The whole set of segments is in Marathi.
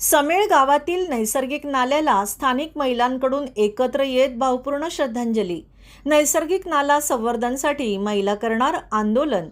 समेळ गावातील नैसर्गिक नाल्याला स्थानिक महिलांकडून एकत्र येत भावपूर्ण श्रद्धांजली. नैसर्गिक नाला संवर्धनसाठी महिला करणार आंदोलन.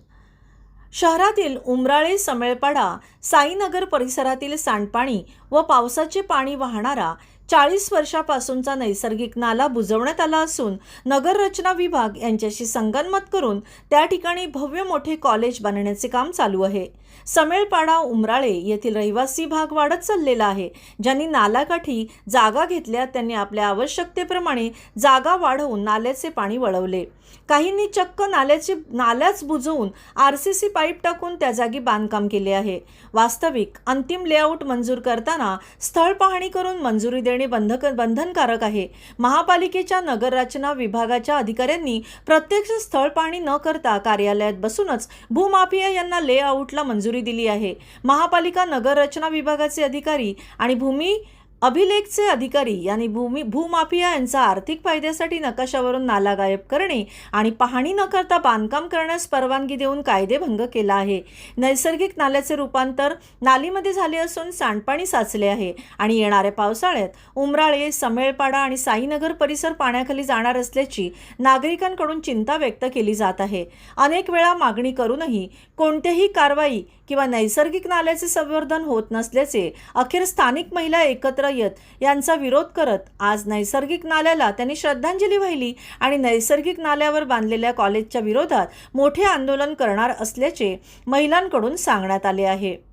शहरातील उमराळे समेळपाडा साईनगर परिसरातील सांडपाणी व पावसाचे पाणी वाहणारा चाळीस वर्षापासूनचा नैसर्गिक नाला बुजवण्यात आला असून नगररचना विभाग यांच्याशी संगनमत करून त्या ठिकाणी भव्य मोठे कॉलेज बांधण्याचे काम चालू आहे. समेळपाडा उमराळे येथील रहिवासी भाग वाढत चाललेला आहे. ज्यांनी नालाकाठी जागा घेतल्या त्यांनी आपल्या आवश्यकतेप्रमाणे जागा वाढवून नाल्याचे पाणी वळवले. काहींनी चक्क नाल्याचे नाल्याच बुजवून आर सी सी पाईप टाकून त्या जागी बांधकाम केले आहे. वास्तविक अंतिम लेआउट मंजूर करताना स्थळ पाहणी करून मंजुरी देणे बंधक बंधनकारक आहे. महापालिकेच्या नगररचना विभागाच्या अधिकाऱ्यांनी प्रत्यक्ष स्थळ पाहणी न करता कार्यालयात बसूनच भूमाफिया यांना लेआउटला मंजुरी दिली आहे. महापालिका नगररचना विभागाचे अधिकारी आणि भूमी अभिलेखचे अधिकारी यांनी भूमी भूमाफिया यांचा आर्थिक फायद्यासाठी नकाशावरून नाला गायब करणे आणि पाहणी न करता बांधकाम करण्यास परवानगी देऊन कायदेभंग केला आहे. नैसर्गिक नाल्याचे रूपांतर नालीमध्ये झाले असून सांडपाणी साचले आहे आणि येणाऱ्या पावसाळ्यात उमराळे समेळपाडा आणि साईनगर परिसर पाण्याखाली जाणार असल्याची नागरिकांकडून चिंता व्यक्त केली जात आहे. अनेक वेळा मागणी करूनही कोणतेही कारवाई किंवा नैसर्गिक नाल्याचे संवर्धन होत नसल्याचे अखेर स्थानिक महिला एकत्र रयत यांचा विरोध करत आज नैसर्गिक नाल्याला त्यांनी श्रद्धांजली वाहिली आणि नैसर्गिक नाल्यावर बांधलेल्या कॉलेजच्या विरोधात मोठे आंदोलन करणार असल्याचे महिलांकडून सांगण्यात आले आहे.